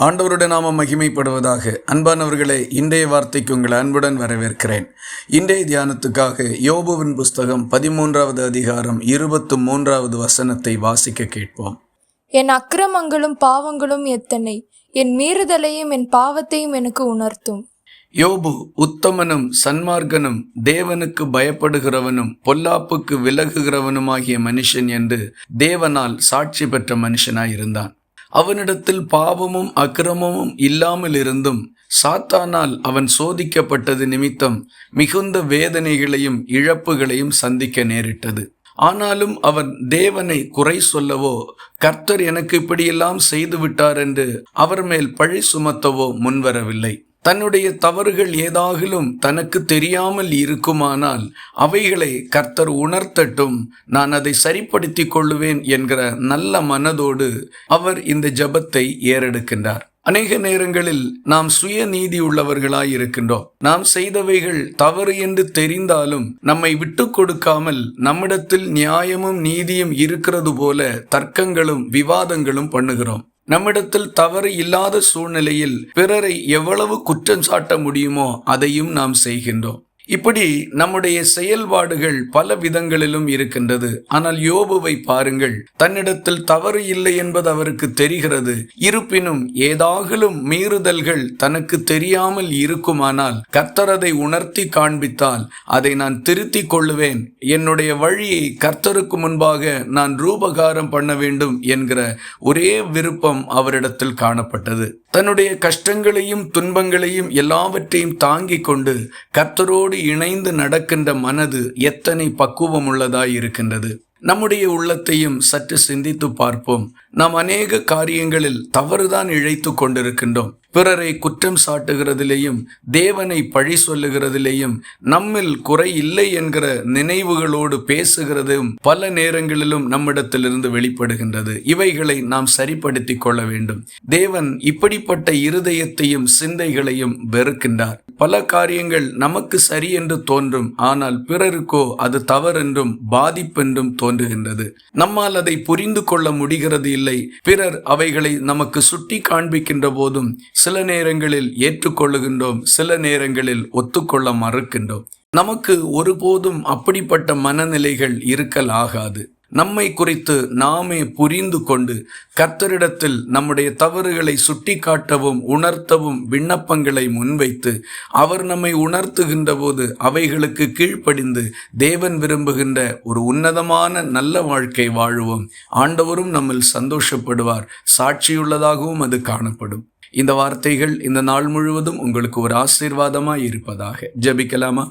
ஆண்டவருடைய நாமம் மகிமைப்படுவதாக. அன்பானவர்களே இன்றைய வார்த்தைக்கு உங்களை அன்புடன் வரவேற்கிறேன். இன்றைய தியானத்துக்காக யோபுவின் புஸ்தகம் பதிமூன்றாவது அதிகாரம் இருபத்து மூன்றாவது வசனத்தை வாசிக்க கேட்போம். என் அக்கிரமங்களும் பாவங்களும் எத்தனை? என் மீறுதலையும் என் பாவத்தையும் எனக்கு உணர்த்தும். யோபு உத்தமனும் சன்மார்க்கனும் தேவனுக்கு பயப்படுகிறவனும் பொல்லாப்புக்கு விலகுகிறவனுமாகிய மனுஷன் என்று தேவனால் சாட்சி பெற்ற மனுஷனாயிருந்தான். அவனிடத்தில் பாவமும் அக்கிரமமும் இல்லாமல் இருந்தும் சாத்தானால் அவன் சோதிக்கப்பட்டது நிமித்தம் மிகுந்த வேதனைகளையும் இழப்புகளையும் சந்திக்க நேரிட்டது. ஆனாலும் அவன் தேவனை குறை சொல்லவோ கர்த்தர் எனக்கு இப்படியெல்லாம் செய்து விட்டார் என்று அவர் மேல் பழி சுமத்தவோ முன்வரவில்லை. தன்னுடைய தவறுகள் ஏதாகிலும் தனக்கு தெரியாமல் இருக்குமானால் அவைகளை கர்த்தர் உணர்த்தட்டும். நான் அதை சரிப்படுத்திக் கொள்ளுவேன் என்கிற நல்ல மனதோடு அவர் இந்த ஜபத்தை ஏறெடுக்கின்றார். அநேக நேரங்களில் நாம் சுய நீதி உள்ளவர்களாய் இருக்கின்றோம் நாம் செய்தவைகள் தவறு என்று தெரிந்தாலும் நம்மை விட்டு கொடுக்காமல் நம்மிடத்தில் நியாயமும் நீதியும் இருக்கிறது போல தர்க்கங்களும் விவாதங்களும் பண்ணுகிறோம். நம்மிடத்தில் தவறு இல்லாத சூழ்நிலையில் பிறரை எவ்வளவு குற்றம் சாட்ட முடியுமோ அதையும் நாம் செய்கின்றோம். இப்படி நம்முடைய செயல்பாடுகள் பல விதங்களிலும் இருக்கின்றது. ஆனால் யோபுவை பாருங்கள். தன்னிடத்தில் தவறு இல்லை என்பது அவருக்கு தெரிகிறது. இருப்பினும் ஏதாகிலும் மீறுதல்கள் தனக்கு தெரியாமல் இருக்குமானால் கர்த்தரதை உணர்த்தி காண்பித்தால் அதை நான் திருத்திக் கொள்ளுவேன். என்னுடைய வழியை கர்த்தருக்கு முன்பாக நான் ரூபகாரம் பண்ண வேண்டும் என்கிற ஒரே விருப்பம் அவரிடத்தில் காணப்பட்டது. தன்னுடைய கஷ்டங்களையும் துன்பங்களையும் எல்லாவற்றையும் தாங்கிக் கொண்டு கர்த்தரோடு இணைந்து நடக்கின்ற மனது எத்தனை பக்குவம் உள்ளதாய் இருக்கின்றது நம்முடைய உள்ளத்தையும் சற்று சிந்தித்து பார்ப்போம். நாம் அநேக காரியங்களில் தவறுதான் இழைத்து கொண்டிருக்கின்றோம். பிறரை குற்றம் சாட்டுகிறதிலேயும் தேவனை பழி சொல்லுகிறதிலேயும் நம்மில் குறை இல்லை என்கிற நினைவுகளோடு பேசுகிறதும் பல நேரங்களிலும் நம்மிடத்திலிருந்து வெளிப்படுகின்றது. இவைகளை நாம் சரிப்படுத்தி கொள்ள வேண்டும். தேவன் இப்படிப்பட்ட இருதயத்தையும் சிந்தைகளையும் வெறுக்கின்றார். பல காரியங்கள் நமக்கு சரி என்று தோன்றும். ஆனால் பிறருக்கோ அது தவறென்றும் பாதிப்பென்றும் தோன்றுகின்றது. நம்மால் அதை புரிந்து கொள்ள முடிகிறது இல்லை. பிறர் அவைகளை நமக்கு சுட்டி காண்பிக்கின்ற போதும் சில நேரங்களில் ஏற்றுக்கொள்ளுகின்றோம் சில நேரங்களில் ஒத்துக்கொள்ள மறுக்கின்றோம். நமக்கு ஒருபோதும் அப்படிப்பட்ட மனநிலைகள் இருக்கல் ஆகாது. நம்மை குறித்து நாமே புரிந்து கொண்டு கர்த்தரிடத்தில் நம்முடைய தவறுகளை சுட்டி காட்டவும் உணர்த்தவும் விண்ணப்பங்களை முன்வைத்து அவர் நம்மை உணர்த்துகின்ற போது அவைகளுக்கு கீழ்ப்படிந்து தேவன் விரும்புகின்ற ஒரு உன்னதமான நல்ல வாழ்க்கை வாழுவோம். ஆண்டவரும் நம்மில் சந்தோஷப்படுவார். சாட்சியுள்ளதாகவும் அது காணப்படும். இந்த வார்த்தைகள் இந்த நாள் முழுவதும் உங்களுக்கு ஒரு ஆசீர்வாதமாய் இருப்பதாக. ஜபிக்கலாமா?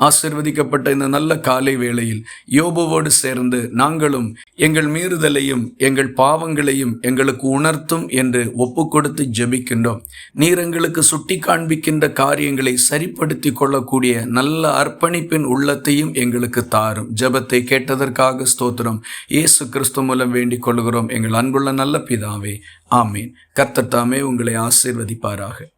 ஆசிர்வதிக்கப்பட்ட இந்த நல்ல காலை வேளையில் யோபுவோடு சேர்ந்து நாங்களும் எங்கள் மீறுதலையும் எங்கள் பாவங்களையும் எங்களுக்கு உணர்த்தும் என்று ஒப்பு கொடுத்து ஜெபிக்கின்றோம். நீர் எங்களுக்கு சுட்டி காண்பிக்கின்ற காரியங்களை சரிப்படுத்தி கொள்ளக்கூடிய நல்ல அர்ப்பணிப்பின் உள்ளத்தையும் எங்களுக்கு தாரும். ஜெபத்தை கேட்டதற்காக ஸ்தோத்திரம். இயேசு கிறிஸ்து மூலம் வேண்டிக் கொள்கிறோம். எங்கள் அன்புள்ள நல்ல பிதாவே ஆமீன். கர்த்தத்தாமே உங்களை ஆசீர்வதிப்பாராக.